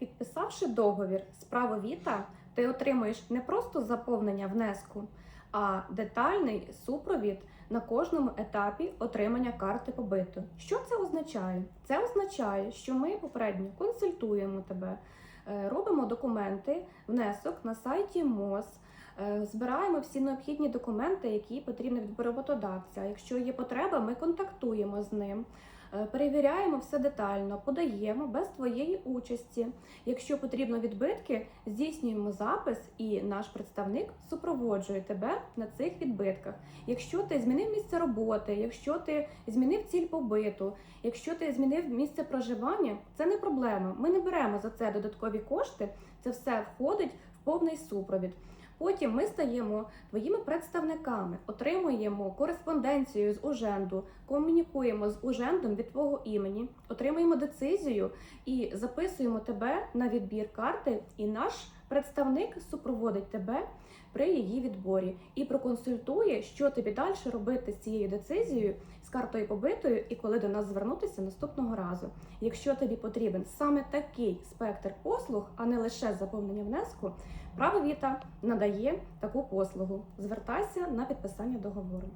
Підписавши договір з правовіта, ти отримуєш не просто заповнення внеску, а детальний супровід на кожному етапі отримання карти побиту. Що це означає? Це означає, що ми попередньо консультуємо тебе, е, робимо документи, внесок на сайті МОЗ. е, Збираємо всі необхідні документи, які потрібні від роботодавця. Якщо є потреба, ми контактуємо з ним. Е, Перевіряємо все детально, подаємо без твоєї участі. Якщо потрібно відбитки, здійснюємо запис, і наш представник супроводжує тебе на цих відбитках. Якщо ти змінив місце роботи, якщо ти змінив ціль побиту, якщо ти змінив місце проживання, це не проблема. Ми не беремо за це додаткові кошти. Це все входить в повний супровід. Потім ми стаємо твоїми представниками, отримуємо кореспонденцію з Уженду, комунікуємо з Ужендом від твого імені, отримуємо децизію і записуємо тебе на відбір карти. І наш представник супроводить тебе при її відборі і проконсультує, що тобі далі робити з цією децизією, з картою побитою, і коли до нас звернутися наступного разу. Якщо тобі потрібен саме такий спектр послуг, а не лише заповнення внеску, право віта надає таку послугу. Звертайся на підписання договору.